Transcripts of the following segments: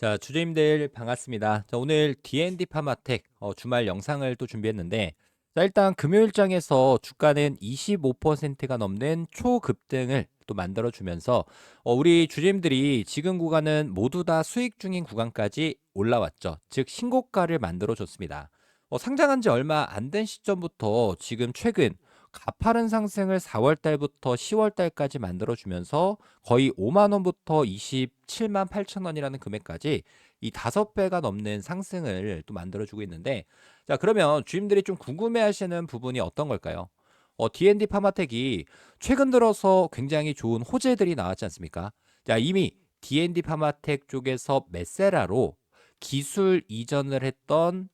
자, 주주님들 반갑습니다. 자, 오늘 D&D 파마텍 어, 주말 영상을 또 준비했는데 자, 일단 금요일장에서 주가는 25%가 넘는 초급등을 또 만들어 주면서 어, 우리 주주님들이 지금 구간은 모두 다 수익 중인 구간까지 올라왔죠. 즉 신고가를 만들어 줬습니다. 어, 상장한 지 얼마 안 된 시점부터 지금 최근 가파른 상승을 4월 달부터 10월 달까지 만들어 주면서 거의 5만 원부터 27만 8천 원이라는 금액까지 이 다섯 배가 넘는 상승을 또 만들어 주고 있는데 자, 그러면 주임들이 좀 궁금해 하시는 부분이 어떤 걸까요? 어, D&D 파마텍이 최근 들어서 굉장히 좋은 호재들이 나왔지 않습니까? 자, 이미 D&D 파마텍 쪽에서 메세라로 기술 이전을 했던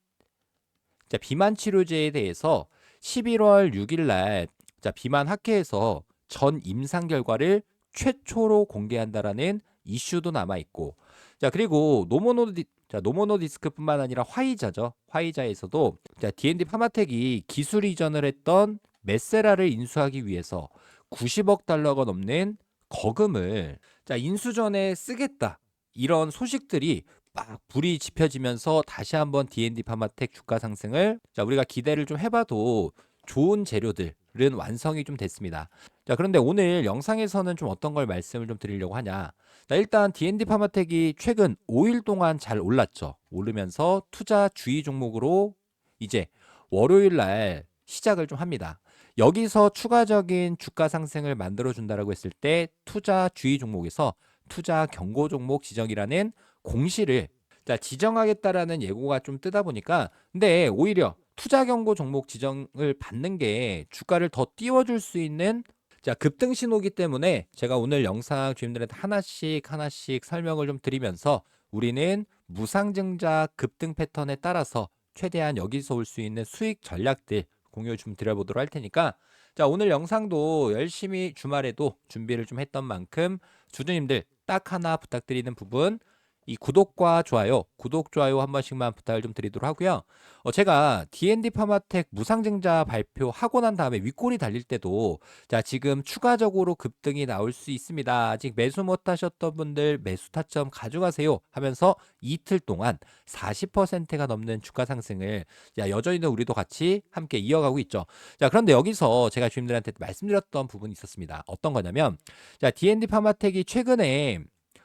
자, 비만 치료제에 대해서 11월 6일 날 자, 비만 학회에서 전 임상 결과를 최초로 공개한다라는 이슈도 남아 있고 자, 그리고 노모노 디, 자, 노모노 디스크뿐만 아니라 화이자죠. 화이자에서도 자, D&D 파마텍이 기술 이전을 했던 메세라를 인수하기 위해서 90억 달러가 넘는 거금을 자, 인수 전에 쓰겠다. 이런 소식들이 막 불이 지펴지면서 다시 한번 D&D 파마텍 주가 상승을 자, 우리가 기대를 좀 해봐도 좋은 재료들은 완성이 좀 됐습니다. 자, 그런데 오늘 영상에서는 좀 어떤 걸 말씀을 좀 드리려고 하냐. 자, 일단 D&D 파마텍이 최근 5일 동안 잘 올랐죠. 오르면서 투자 주의 종목으로 이제 월요일 날 시작을 좀 합니다. 여기서 추가적인 주가 상승을 만들어 준다라고 했을 때 투자 주의 종목에서 투자 경고 종목 지정이라는 공시를 자, 지정하겠다라는 예고가 좀 뜨다 보니까 근데 오히려 투자 경고 종목 지정을 받는 게 주가를 더 띄워줄 수 있는 자 급등 신호기 때문에 제가 오늘 영상 주님들한테 하나씩 하나씩 설명을 좀 드리면서 우리는 무상증자 급등 패턴에 따라서 최대한 여기서 올 수 있는 수익 전략들 공유 좀 드려보도록 할 테니까 자 오늘 영상도 열심히 주말에도 준비를 좀 했던 만큼 주주님들 딱 하나 부탁드리는 부분 이 구독과 좋아요, 구독, 좋아요 한 번씩만 부탁을 좀 드리도록 하고요. 어, 제가 D&D 파마텍 무상증자 발표하고 난 다음에 윗골이 달릴 때도 자, 지금 추가적으로 급등이 나올 수 있습니다. 아직 매수 못 하셨던 분들 매수 타점 가져가세요 하면서 이틀 동안 40%가 넘는 주가 상승을 자, 여전히도 우리도 같이 함께 이어가고 있죠. 자, 그런데 여기서 제가 주님들한테 말씀드렸던 부분이 있었습니다. 어떤 거냐면 자, D&D 파마텍이 최근에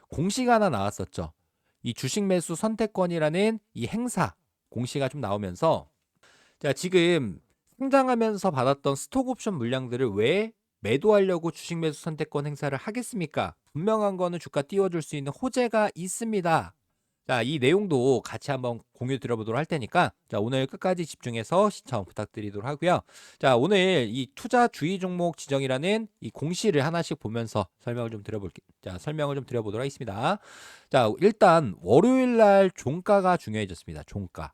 공시가 하나 나왔었죠. 이 주식 매수 선택권이라는 이 행사 공시가 좀 나오면서 자 지금 상장하면서 받았던 스톡 옵션 물량들을 왜 매도하려고 주식 매수 선택권 행사를 하겠습니까? 분명한 거는 주가 띄워줄 수 있는 호재가 있습니다. 자, 이 내용도 같이 한번 공유 드려보도록 할 테니까 자, 오늘 끝까지 집중해서 시청 부탁드리도록 하고요. 자, 오늘 이 투자 주의 종목 지정이라는 이 공시를 하나씩 보면서 설명을 좀 드려볼게요. 자, 설명을 좀 드려보도록 하겠습니다. 자, 일단 월요일 날 종가가 중요해졌습니다. 종가.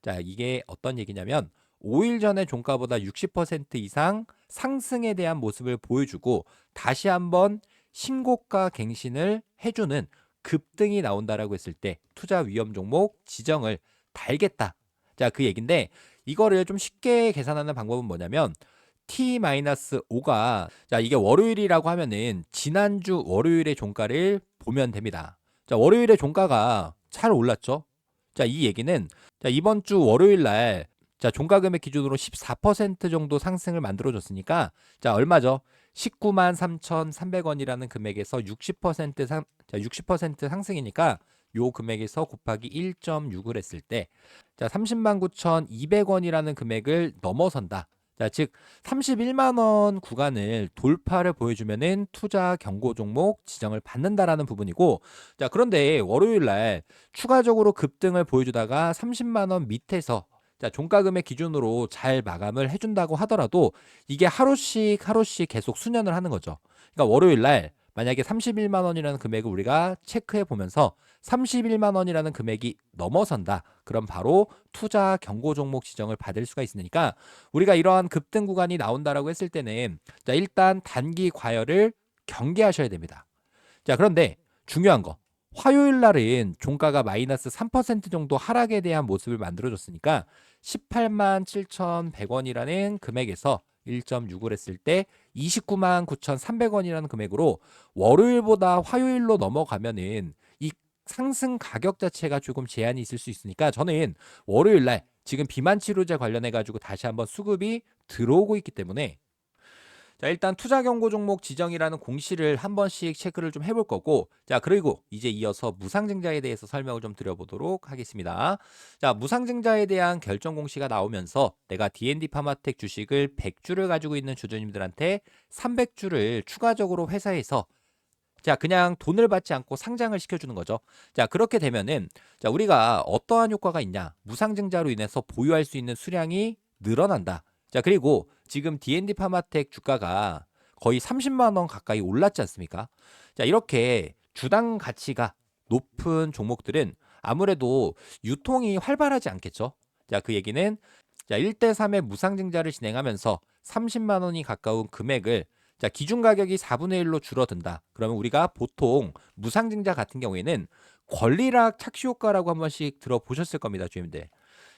자, 이게 어떤 얘기냐면 5일 전에 종가보다 60% 이상 상승에 대한 모습을 보여주고 다시 한번 신고가 갱신을 해주는 급등이 나온다라고 했을 때 투자 위험 종목 지정을 달겠다. 자, 그 얘긴데 이거를 좀 쉽게 계산하는 방법은 뭐냐면 T-5가 자, 이게 월요일이라고 하면은 지난주 월요일의 종가를 보면 됩니다. 자, 월요일의 종가가 잘 올랐죠? 자, 이 얘기는 자, 이번 주 월요일 날 자, 종가 금액 기준으로 14% 정도 상승을 만들어 줬으니까 자, 얼마죠? 19만 3,300원이라는 금액에서 60% 상, 자, 60% 상승이니까 요 금액에서 곱하기 1.6을 했을 때, 자, 30만 9,200원이라는 금액을 넘어선다. 자, 즉 31만 원 구간을 돌파를 보여주면은 투자 경고 종목 지정을 받는다라는 부분이고, 자, 그런데 월요일 날 추가적으로 급등을 보여주다가 30만 원 밑에서 자, 종가금의 기준으로 잘 마감을 해준다고 하더라도 이게 하루씩 하루씩 계속 수년을 하는 거죠. 그러니까 월요일 날 만약에 31만 원이라는 금액을 우리가 체크해 보면서 31만 원이라는 금액이 넘어선다. 그럼 바로 투자 경고 종목 지정을 받을 수가 있으니까 우리가 이러한 급등 구간이 나온다라고 했을 때는 자, 일단 단기 과열을 경계하셔야 됩니다. 자, 그런데 중요한 거. 화요일 날은 종가가 마이너스 3% 정도 하락에 대한 모습을 만들어줬으니까 18만 7,100원이라는 금액에서 1.6을 했을 때 29만 9,300원이라는 금액으로 월요일보다 화요일로 넘어가면은 이 상승 가격 자체가 조금 제한이 있을 수 있으니까 저는 월요일 날 지금 비만 치료제 관련해 가지고 다시 한번 수급이 들어오고 있기 때문에 자, 일단 투자 경고 종목 지정이라는 공시를 한 번씩 체크를 좀 해볼 거고, 자, 그리고 이제 이어서 무상증자에 대해서 설명을 좀 드려보도록 하겠습니다. 자, 무상증자에 대한 결정 공시가 나오면서 내가 D&D 파마텍 주식을 100주를 가지고 있는 주주님들한테 300주를 추가적으로 회사에서 자, 그냥 돈을 받지 않고 상장을 시켜주는 거죠. 자, 그렇게 되면은, 자, 우리가 어떠한 효과가 있냐. 무상증자로 인해서 보유할 수 있는 수량이 늘어난다. 자, 그리고 지금 D&D 파마텍 주가가 거의 30만 원 가까이 올랐지 않습니까? 자, 이렇게 주당 가치가 높은 종목들은 아무래도 유통이 활발하지 않겠죠. 자, 그 얘기는 자, 1대 3의 무상증자를 진행하면서 30만 원이 가까운 금액을 자, 기준 가격이 4분의 1로 줄어든다. 그러면 우리가 보통 무상증자 같은 경우에는 권리락 착시 효과라고 한 번씩 들어보셨을 겁니다, 주님들.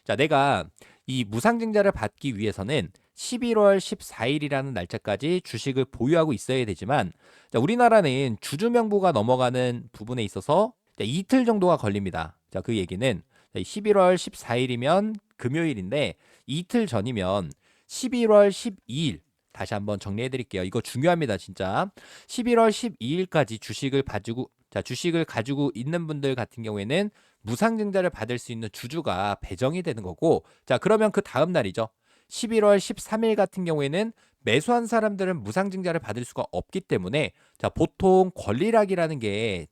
자, 내가 이 무상증자를 받기 위해서는 11월 14일이라는 날짜까지 주식을 보유하고 있어야 되지만 자, 우리나라는 주주 명부가 넘어가는 부분에 있어서 자, 이틀 정도가 걸립니다. 자, 그 얘기는 자, 11월 14일이면 금요일인데 이틀 전이면 11월 12일 다시 한번 정리해 드릴게요. 이거 중요합니다, 진짜. 11월 12일까지 주식을 가지고 자, 주식을 가지고 있는 분들 같은 경우에는 무상증자를 받을 수 있는 주주가 배정이 되는 거고 자, 그러면 그 다음 날이죠. 11월 13일 같은 경우에는 매수한 사람들은 무상증자를 받을 수가 없기 때문에 자, 보통 권리락이라는 게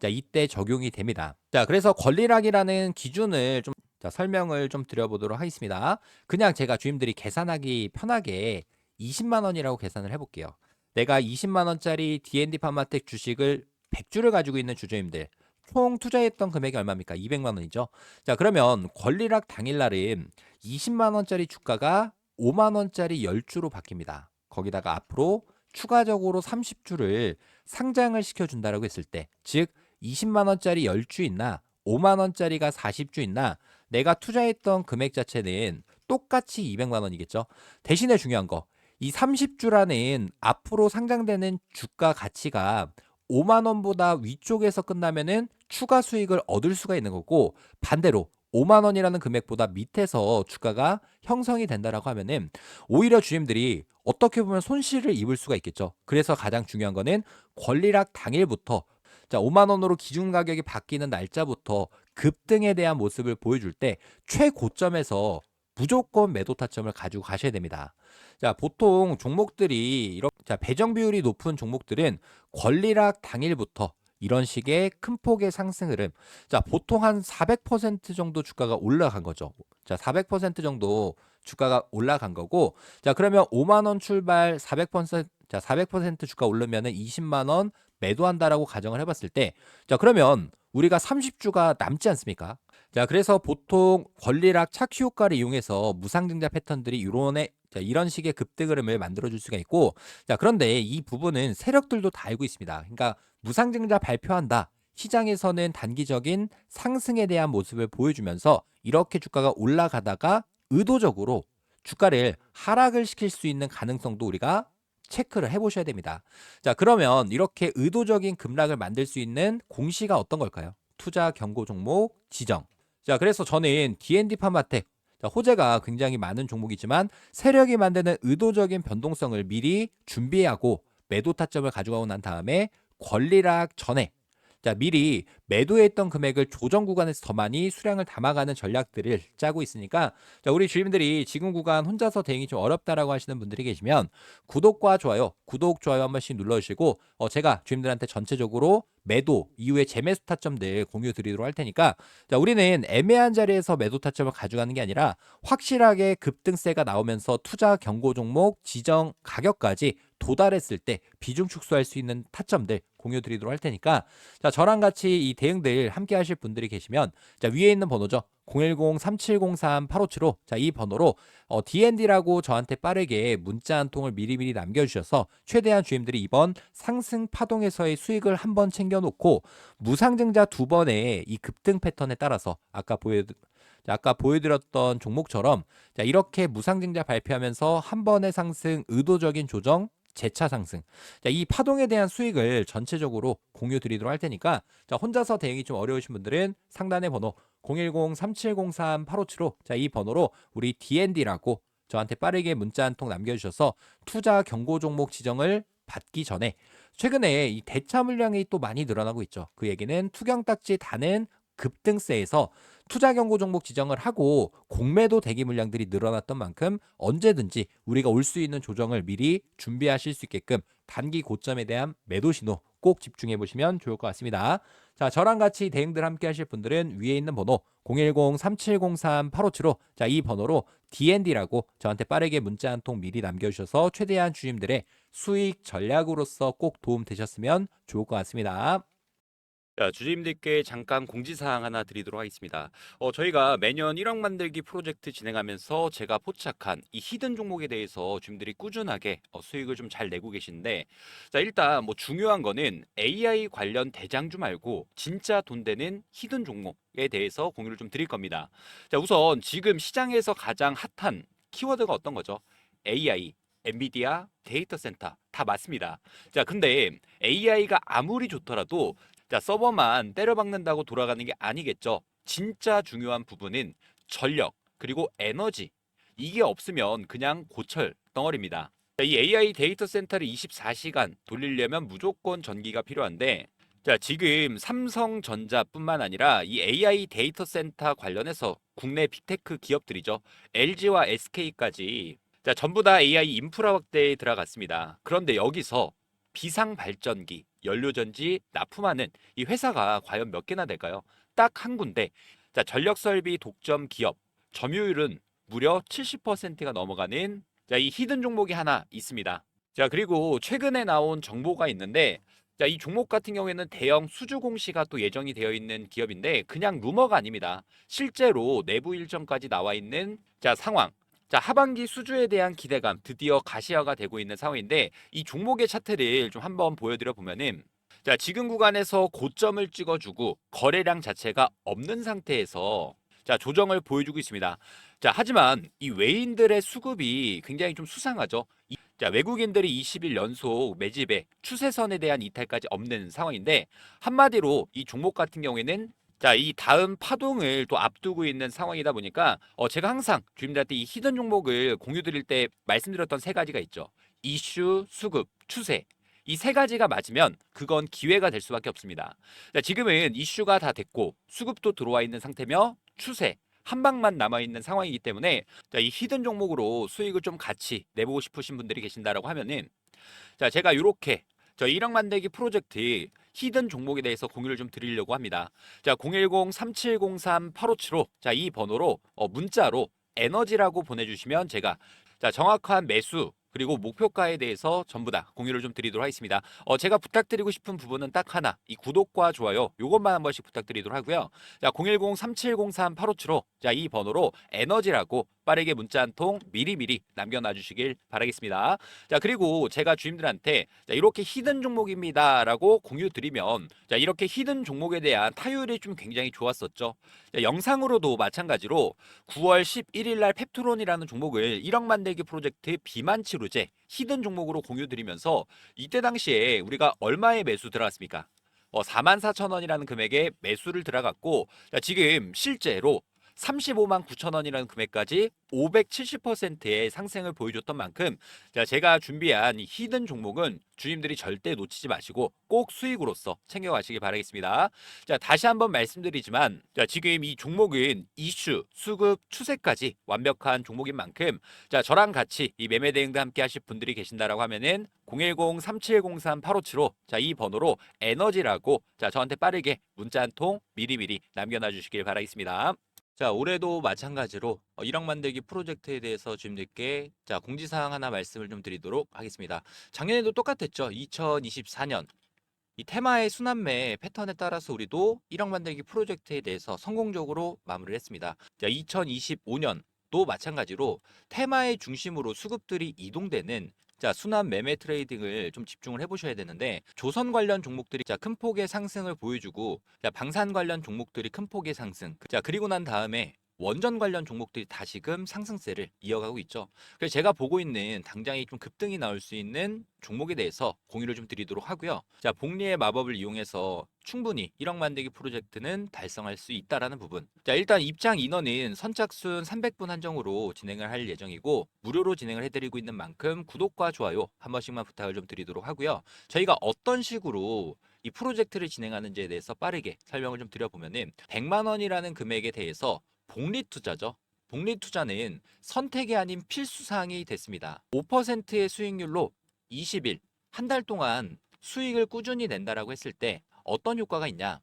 자, 이때 적용이 됩니다. 자, 그래서 권리락이라는 기준을 좀 자, 설명을 좀 드려보도록 하겠습니다. 그냥 제가 주임들이 계산하기 편하게 20만 원이라고 계산을 해볼게요. 내가 20만 원짜리 D&D 파마텍 주식을 100주를 가지고 있는 주주님들 총 투자했던 금액이 얼마입니까? 200만 원이죠. 자, 그러면 권리락 당일날은 20만 원짜리 주가가 5만 원짜리 10주로 바뀝니다. 거기다가 앞으로 추가적으로 30주를 상장을 시켜준다라고 했을 때, 즉 20만 원짜리 10주 있나 5만 원짜리가 40주 있나 내가 투자했던 금액 자체는 똑같이 200만 원이겠죠. 대신에 중요한 거, 이 30주라는 앞으로 상장되는 주가 가치가 5만 원보다 위쪽에서 끝나면은 추가 수익을 얻을 수가 있는 거고 반대로 5만 원이라는 금액보다 밑에서 주가가 형성이 된다라고 하면은 오히려 주임들이 어떻게 보면 손실을 입을 수가 있겠죠. 그래서 가장 중요한 거는 권리락 당일부터 자, 5만 원으로 기준 가격이 바뀌는 날짜부터 급등에 대한 모습을 보여줄 때 최고점에서 무조건 매도 타점을 가지고 가셔야 됩니다. 자, 보통 종목들이 이렇게 자, 배정 비율이 높은 종목들은 권리락 당일부터 이런 식의 큰 폭의 상승 흐름. 자, 보통 한 400% 정도 주가가 올라간 거죠. 자, 400% 정도 주가가 올라간 거고. 자, 그러면 5만 원 출발 400% 자, 400% 주가 오르면은 20만 원 매도한다라고 가정을 해 봤을 때 자, 그러면 우리가 30주가 남지 않습니까? 자, 그래서 보통 권리락 착시 효과를 이용해서 무상증자 패턴들이 이론에 자, 이런 식의 급등 흐름을 만들어 줄 수가 있고 자, 그런데 이 부분은 세력들도 다 알고 있습니다. 그러니까 무상증자 발표한다. 시장에서는 단기적인 상승에 대한 모습을 보여주면서 이렇게 주가가 올라가다가 의도적으로 주가를 하락을 시킬 수 있는 가능성도 우리가 체크를 해보셔야 됩니다. 자, 그러면 이렇게 의도적인 급락을 만들 수 있는 공시가 어떤 걸까요? 투자 경고 종목 지정. 자, 그래서 저는 D&D 파마텍 자, 호재가 굉장히 많은 종목이지만 세력이 만드는 의도적인 변동성을 미리 준비하고 매도 타점을 가져가고 난 다음에 권리락 전에 자, 미리 매도했던 금액을 조정 구간에서 더 많이 수량을 담아가는 전략들을 짜고 있으니까 자, 우리 주민들이 지금 구간 혼자서 대응이 좀 어렵다라고 하시는 분들이 계시면 구독과 좋아요, 구독, 좋아요 한 번씩 눌러주시고 어, 제가 주민들한테 전체적으로 매도 이후에 재매수 타점들 공유 드리도록 할 테니까 자, 우리는 애매한 자리에서 매도 타점을 가져가는 게 아니라 확실하게 급등세가 나오면서 투자 경고 종목 지정 가격까지 도달했을 때 비중 축소할 수 있는 타점들 공유 드리도록 할 테니까 자 저랑 같이 이 대응들 함께 하실 분들이 계시면 자 위에 있는 번호죠. 010-3703-8575 자 이 번호로 어, D&D라고 저한테 빠르게 문자 한 통을 미리미리 남겨주셔서 최대한 주임들이 이번 상승 파동에서의 수익을 한 번 챙겨놓고 무상증자 두 번의 이 급등 패턴에 따라서 아까 보여 자, 아까 보여드렸던 종목처럼 자 이렇게 무상증자 발표하면서 한 번의 상승 의도적인 조정 재차 상승. 자, 이 파동에 대한 수익을 전체적으로 공유 드리도록 할 테니까 자, 혼자서 대응이 좀 어려우신 분들은 상단의 번호 010-3703-8575 자, 이 번호로 우리 DND라고 저한테 빠르게 문자 한 통 남겨주셔서 투자 경고 종목 지정을 받기 전에 최근에 이 대차 물량이 또 많이 늘어나고 있죠. 그 얘기는 투경 딱지 다는 급등세에서 투자 경고 종목 지정을 하고 공매도 대기 물량들이 늘어났던 만큼 언제든지 우리가 올 수 있는 조정을 미리 준비하실 수 있게끔 단기 고점에 대한 매도 신호 꼭 집중해 보시면 좋을 것 같습니다. 자, 저랑 같이 대응들 함께 하실 분들은 위에 있는 번호 010-3703-8575 자, 이 번호로 DND라고 저한테 빠르게 문자 한 통 미리 남겨주셔서 최대한 주님들의 수익 전략으로서 꼭 도움 되셨으면 좋을 것 같습니다. 자, 주주님들께 잠깐 공지사항 하나 드리도록 하겠습니다. 어, 저희가 매년 1억 만들기 프로젝트 진행하면서 제가 포착한 이 히든 종목에 대해서 주님들이 꾸준하게 어, 수익을 좀 잘 내고 계신데, 자, 일단 뭐 중요한 거는 AI 관련 대장주 말고 진짜 돈 되는 히든 종목에 대해서 공유를 좀 드릴 겁니다. 자, 우선 지금 시장에서 가장 핫한 키워드가 어떤 거죠? AI, 엔비디아, 데이터 센터 다 맞습니다. 자, 근데 AI가 아무리 좋더라도 자, 서버만 때려박는다고 돌아가는 게 아니겠죠. 진짜 중요한 부분은 전력, 그리고 에너지. 이게 없으면 그냥 고철 덩어리입니다. 자, 이 AI 데이터 센터를 24시간 돌리려면 무조건 전기가 필요한데, 자, 지금 삼성전자뿐만 아니라 이 AI 데이터 센터 관련해서 국내 빅테크 기업들이죠. LG와 SK까지 자, 전부 다 AI 인프라 확대에 들어갔습니다. 그런데 여기서 비상 발전기, 연료전지 납품하는 이 회사가 과연 몇 개나 될까요? 딱 한 군데. 자, 전력 설비 독점 기업 점유율은 무려 70%가 넘어가는 자, 이 히든 종목이 하나 있습니다. 자, 그리고 최근에 나온 정보가 있는데 자, 이 종목 같은 경우에는 대형 수주 공시가 또 예정이 되어 있는 기업인데 그냥 루머가 아닙니다. 실제로 내부 일정까지 나와 있는 자, 상황. 자, 하반기 수주에 대한 기대감 드디어 가시화가 되고 있는 상황인데 이 종목의 차트를 좀 한번 보여드려 보면은 자, 지금 구간에서 고점을 찍어주고 거래량 자체가 없는 상태에서 자, 조정을 보여주고 있습니다. 자, 하지만 이 외인들의 수급이 굉장히 좀 수상하죠. 이- 자, 외국인들이 20일 연속 매집에 추세선에 대한 이탈까지 없는 상황인데 한마디로 이 종목 같은 경우에는 자, 이 다음 파동을 또 앞두고 있는 상황이다 보니까 어, 제가 항상 주님들한테 이 히든 종목을 공유 드릴 때 말씀드렸던 세 가지가 있죠. 이슈, 수급, 추세. 이 세 가지가 맞으면 그건 기회가 될 수밖에 없습니다. 자, 지금은 이슈가 다 됐고 수급도 들어와 있는 상태며 추세 한 방만 남아 있는 상황이기 때문에 자, 이 히든 종목으로 수익을 좀 같이 내보고 싶으신 분들이 계신다라고 하면은 자, 제가 이렇게 저 1억 만들기 프로젝트 히든 종목에 대해서 공유를 좀 드리려고 합니다. 자, 010-3703-8575. 자, 이 번호로 어, 문자로 에너지라고 보내주시면 제가 자, 정확한 매수 그리고 목표가에 대해서 전부 다 공유를 좀 드리도록 하겠습니다. 어, 제가 부탁드리고 싶은 부분은 딱 하나. 이 구독과 좋아요 요것만 한 번씩 부탁드리도록 하고요. 자, 010-3703-8575. 자, 이 번호로 에너지라고 빠르게 문자 한 통 미리미리 남겨놔 주시길 바라겠습니다. 자, 그리고 제가 주임들한테 자, 이렇게 히든 종목입니다라고 공유 드리면 자, 이렇게 히든 종목에 대한 타율이 좀 굉장히 좋았었죠. 자, 영상으로도 마찬가지로 9월 11일 날 펩트론이라는 종목을 1억 만들기 프로젝트 비만 치 료제 히든 종목으로 공유 드리면서 이때 당시에 우리가 얼마의 매수 들어갔습니까? 어, 44,000원이라는 금액에 매수를 들어갔고 자, 지금 실제로 35만 9천 원이라는 금액까지 570%의 상승을 보여줬던 만큼 자, 제가 준비한 이 히든 종목은 주님들이 절대 놓치지 마시고 꼭 수익으로서 챙겨가시길 바라겠습니다. 자, 다시 한번 말씀드리지만 자, 지금 이 종목은 이슈, 수급, 추세까지 완벽한 종목인 만큼 자, 저랑 같이 이 매매 대응도 함께 하실 분들이 계신다라고 하면은 010-3703-8575 자, 이 번호로 에너지라고 자, 저한테 빠르게 문자 한 통 미리미리 남겨놔 주시길 바라겠습니다. 자, 올해도 마찬가지로 어, 1억 만들기 프로젝트에 대해서 주님들께 자, 공지사항 하나 말씀을 좀 드리도록 하겠습니다. 작년에도 똑같았죠. 2024년 이 테마의 순환매 패턴에 따라서 우리도 1억 만들기 프로젝트에 대해서 성공적으로 마무리를 했습니다. 자, 2025년도 마찬가지로 테마의 중심으로 수급들이 이동되는 자, 순환 매매 트레이딩을 좀 집중을 해보셔야 되는데 조선 관련 종목들이 자, 큰 폭의 상승을 보여주고 자, 방산 관련 종목들이 큰 폭의 상승. 자, 그리고 난 다음에 원전 관련 종목들이 다시금 상승세를 이어가고 있죠. 그래서 제가 보고 있는 당장이 좀 급등이 나올 수 있는 종목에 대해서 공유를 좀 드리도록 하고요. 자, 복리의 마법을 이용해서 충분히 1억 만들기 프로젝트는 달성할 수 있다라는 부분. 자, 일단 입장 인원은 선착순 300분 한정으로 진행을 할 예정이고 무료로 진행을 해드리고 있는 만큼 구독과 좋아요 한 번씩만 부탁을 좀 드리도록 하고요. 저희가 어떤 식으로 이 프로젝트를 진행하는지에 대해서 빠르게 설명을 좀 드려보면은 100만 원이라는 금액에 대해서 복리 투자죠. 복리 투자는 선택이 아닌 필수 사항이 됐습니다. 5%의 수익률로 20일 한 달 동안 수익을 꾸준히 낸다라고 했을 때 어떤 효과가 있냐?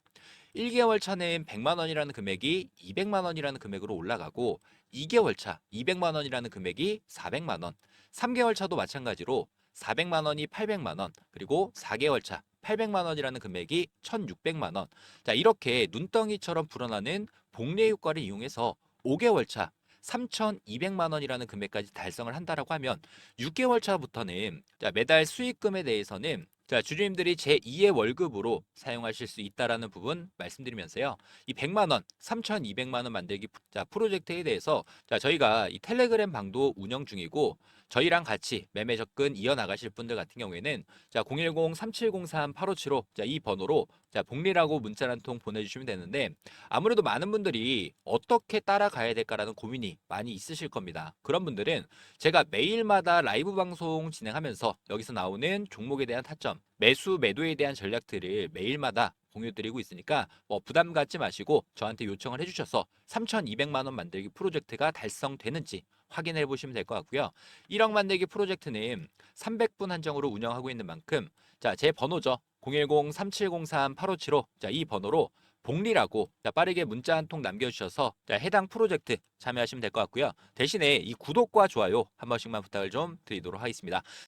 1개월 차는 100만 원이라는 금액이 200만 원이라는 금액으로 올라가고 2개월 차 200만 원이라는 금액이 400만 원, 3개월 차도 마찬가지로 400만 원이 800만 원, 그리고 4개월 차 800만 원이라는 금액이 1,600만 원. 자, 이렇게 눈덩이처럼 불어나는 복리 효과를 이용해서 5개월 차 3,200만 원이라는 금액까지 달성을 한다라고 하면 6개월 차부터는 자, 매달 수익금에 대해서는 자, 주주님들이 제2의 월급으로 사용하실 수 있다라는 부분 말씀드리면서요. 이 100만 원, 3,200만 원 만들기 프- 자, 프로젝트에 대해서 자, 저희가 이 텔레그램 방도 운영 중이고 저희랑 같이 매매 접근 이어나가실 분들 같은 경우에는 자, 010-3703-8575 자, 이 번호로 자, 복리라고 문자 한 통 보내주시면 되는데 아무래도 많은 분들이 어떻게 따라가야 될까라는 고민이 많이 있으실 겁니다. 그런 분들은 제가 매일마다 라이브 방송 진행하면서 여기서 나오는 종목에 대한 타점, 매수, 매도에 대한 전략들을 매일마다 공유드리고 있으니까 뭐 부담 갖지 마시고 저한테 요청을 해주셔서 3,200만 원 만들기 프로젝트가 달성되는지 확인해 보시면 될 것 같고요. 1억 만들기 프로젝트는 300분 한정으로 운영하고 있는 만큼 자, 제 번호죠. 010-3703-8575 자, 이 번호로 복리라고 자, 빠르게 문자 한 통 남겨주셔서 자, 해당 프로젝트 참여하시면 될 것 같고요. 대신에 이 구독과 좋아요 한 번씩만 부탁을 좀 드리도록 하겠습니다.